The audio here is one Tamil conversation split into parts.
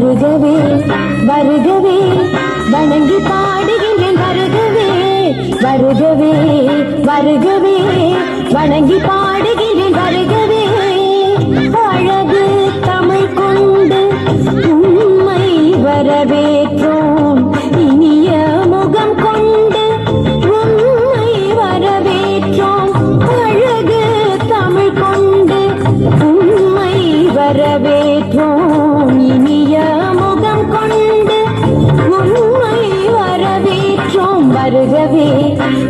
வருகவே வருகவே வணங்கி பாடுகின்றேன் வருகவே வருகவே வருகவே வணங்கி பாடு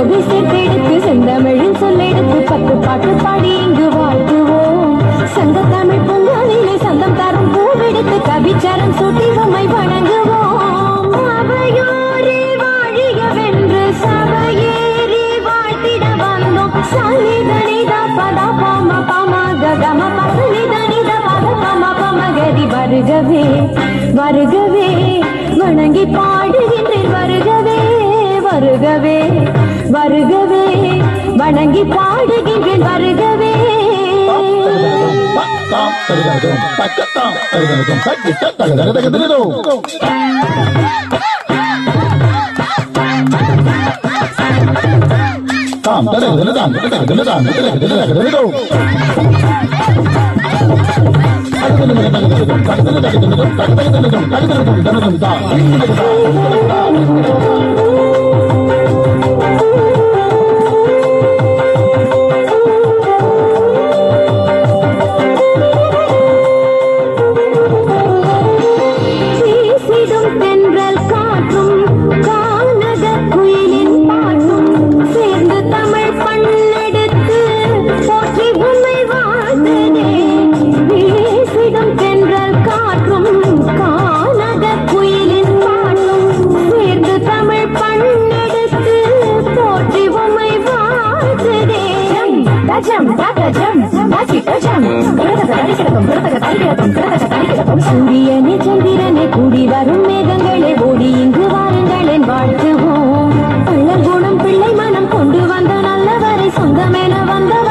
தொகை சேர்த்தெடுத்து செந்தமிழில் சொல்லெடுத்து பத்து பாட்டு பாடி இங்கு வாழ்த்துவோம். சங்க தமிழ் பொங்கலிலே சந்தம் தரும் பூவெடுத்து கவிச்சரம் சுட்டி உமை வணங்குவோம். அவையோரே வாழியவென்று சபையேறி வாழ்த்திட வந்தோம். சனிதனித பத பம பம ககம பசனிதனித பத பம பம வருகவே வருகவே. வணங்கி பாடுகின்றேன் வருகவே வருகவே. வருகவே வணங்கி பாடுகின்றேன் வருகவே. தாம் தருகிறதும் சூரியனே சந்திரனே கூடி வரும் மேகங்களே ஓடி இங்கு வாருங்களேன் வாழ்த்துவோம். பள்ளர் குணம் பிள்ளை மனம் கொண்டு வந்த நல்லவரை சொந்தமென வந்தவர்